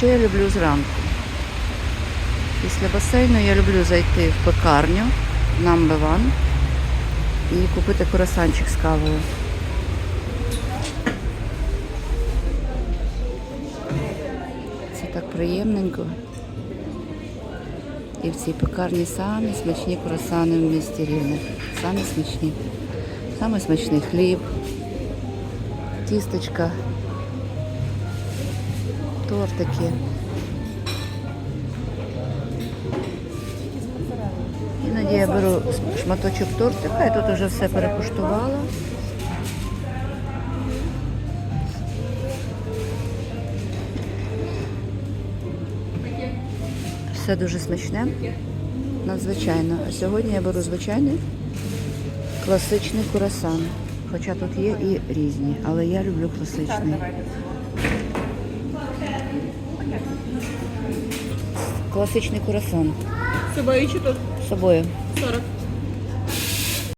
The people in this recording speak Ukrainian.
Що я люблю зранку? Після басейну я люблю зайти в пекарню Number One і купити курасанчик з кавою. Це так приємненько. І в цій пекарні самі смачні курасани в місті Рівне. Самі смачні. Самий смачний хліб, тістечка, тортики. Іноді я беру шматочок тортика, я тут вже все перекуштувала. Все дуже смачне, надзвичайно. А сьогодні я беру звичайний класичний курасан. Хоча тут є і різні, але я люблю класичний. Класичний курасан Собою чи тут? з собою. 40.